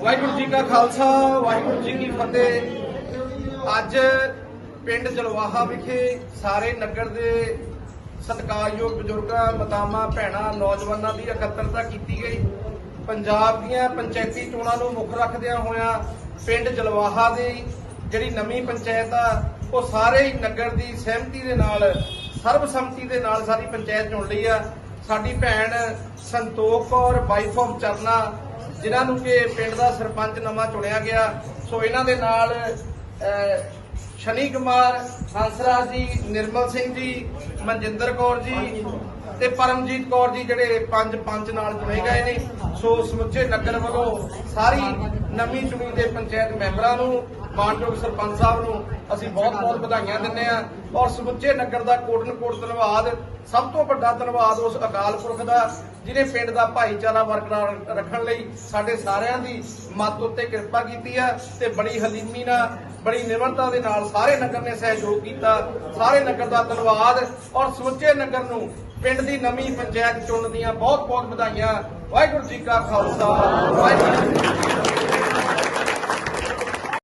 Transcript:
ਵਾਹਿਗੁਰੂ ਜੀ ਕਾ ਖਾਲਸਾ, ਵਾਹਿਗੁਰੂ ਜੀ ਕੀ ਫਤਿਹ। ਅੱਜ ਪਿੰਡ ਜਲਵਾਹਾ ਵਿਖੇ ਸਾਰੇ ਨਗਰ ਦੇ ਸਤਿਕਾਰਯੋਗ ਬਜ਼ੁਰਗਾਂ ਮਤਾਮਾ ਭੈਣਾਂ, ਨੌਜਵਾਨਾਂ ਦੀ ਇਕੱਤਰਤਾ ਕੀਤੀ ਗਈ। ਪੰਜਾਬ ਦੀਆਂ ਪੰਚਾਇਤੀ ਚੋਣਾਂ ਨੂੰ ਮੁੱਖ ਰੱਖਦਿਆਂ ਹੋਇਆਂ ਪਿੰਡ ਜਲਵਾਹਾ ਦੀ ਜਿਹੜੀ ਨਵੀਂ ਪੰਚਾਇਤ ਆ, ਉਹ ਸਾਰੇ ਹੀ ਨਗਰ ਦੀ ਸਹਿਮਤੀ ਦੇ ਨਾਲ, ਸਰਬਸੰਮਤੀ ਦੇ ਨਾਲ ਸਾਰੀ ਪੰਚਾਇਤ ਚੁਣ ਲਈ ਆ। ਸਾਡੀ ਭੈਣ ਸੰਤੋਖ ਕੌਰ ਵਾਈਫ ਆਫ ਚਰਨਾ ਜਿਨ੍ਹਾਂ ਨੂੰ ਕਿ ਪਿੰਡ ਦਾ ਸਰਪੰਚ ਨਵਾਂ ਚੁਣਿਆ ਗਿਆ, ਸੋ ਇਹਨਾਂ ਦੇ ਨਾਲ ਸ਼ਨੀ ਕੁਮਾਰ, ਹੰਸਰਾਜ ਜੀ, ਨਿਰਮਲ ਸਿੰਘ ਜੀ, ਮਨਜਿੰਦਰ ਕੌਰ ਜੀ ਤੇ ਪਰਮਜੀਤ ਕੌਰ ਜੀ ਜਿਹੜੇ ਪੰਜ ਪੰਜ ਨਾਲ ਚੁਣੇ ਗਏ ਨੇ। ਸੋ ਸਮੁੱਚੇ ਨਗਰ ਵੱਲੋਂ ਸਾਰੀ ਨਵੀਂ ਚੁਣੀ ਦੇ ਪੰਚਾਇਤ ਮੈਂਬਰਾਂ ਨੂੰ, ਮਾਨਯੋਗ ਸਰਪੰਚ ਸਾਹਿਬ ਨੂੰ ਅਸੀਂ ਬਹੁਤ-ਬਹੁਤ ਵਧਾਈਆਂ ਦਿੰਦੇ ਆ ਔਰ ਸਮੁੱਚੇ ਨਗਰ ਦਾ ਕੋਟਨ ਕੋਟ ਧੰਨਵਾਦ ਸਭ ਤੋਂ ਵੱਡਾ ਧੰਨਵਾਦ ਉਸ ਅਕਾਲ ਪੁਰਖ ਦਾ ਜਿਨੇ ਪਿੰਡ ਦਾ ਭਾਈਚਾਰਾ ਬਰਕਰਾਰ ਰੱਖਣ ਲਈ ਸਾਡੇ ਸਾਰਿਆਂ ਦੀ ਮੱਤ ਉੱਤੇ ਕਿਰਪਾ ਕੀਤੀ ਆ ਤੇ ਬੜੀ ਹਲੀਮੀ ਨਾਲ, ਬੜੀ ਨਿਮਰਤਾ ਦੇ ਨਾਲ ਸਾਰੇ ਨਗਰ ਨੇ ਸਹਿਯੋਗ ਕੀਤਾ। ਸਾਰੇ ਨਗਰ ਦਾ ਧੰਨਵਾਦ ਔਰ ਸਮੁੱਚੇ ਨਗਰ ਨੂੰ ਪਿੰਡ ਦੀ ਨਵੀਂ ਪੰਚਾਇਤ ਚੁਣਨ ਦੀਆਂ ਬਹੁਤ-ਬਹੁਤ ਵਧਾਈਆਂ। ਵਾਹਿਗੁਰੂ ਜੀ ਕਾ ਖਾਲਸਾ, ਵਾਹਿਗੁਰੂ ਜੀ ਕੀ ਫਤਿਹ।